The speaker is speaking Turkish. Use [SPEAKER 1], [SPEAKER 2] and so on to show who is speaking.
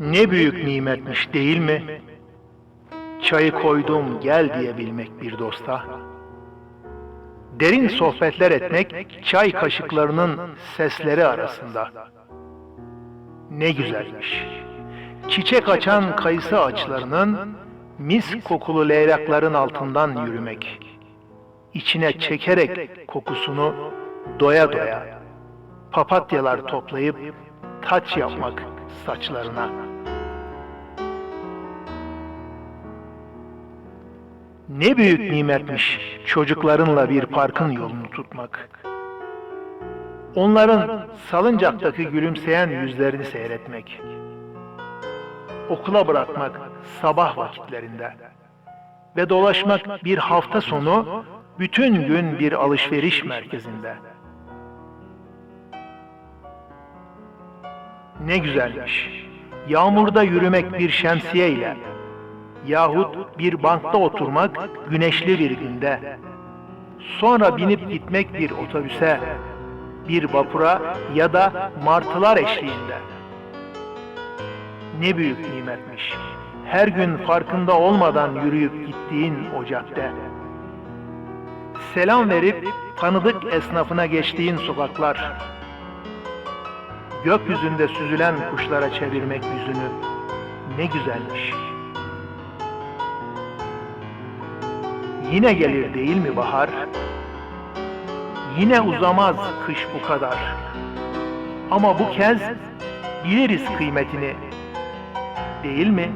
[SPEAKER 1] Ne büyük nimetmiş değil mi? Çayı koydum gel diyebilmek bir dosta. Derin sohbetler etmek çay kaşıklarının sesleri arasında. Ne güzelmiş. Çiçek açan kayısı ağaçlarının mis kokulu leylakların altından yürümek. İçine çekerek kokusunu doya doya. Papatyalar toplayıp taç yapmak saçlarına. Ne büyük nimetmiş çocuklarınla bir parkın yolunu tutmak. Onların salıncaktaki gülümseyen yüzlerini seyretmek. Okula bırakmak sabah vakitlerinde ve dolaşmak bir hafta sonu bütün gün bir alışveriş merkezinde. Ne güzelmiş. Yağmurda yürümek bir şemsiye ile yahut bir bankta oturmak güneşli bir günde. Sonra binip gitmek bir otobüse, bir vapura ya da martılar eşliğinde. Ne büyük nimetmiş. Her gün farkında olmadan yürüyüp gittiğin o cadde. Selam verip tanıdık esnafına geçtiğin sokaklar. Gökyüzünde süzülen kuşlara çevirmek yüzünü. Ne güzelmiş. Yine gelir değil mi bahar? Yine uzamaz kış bu kadar. Ama bu kez biliriz kıymetini. Değil mi?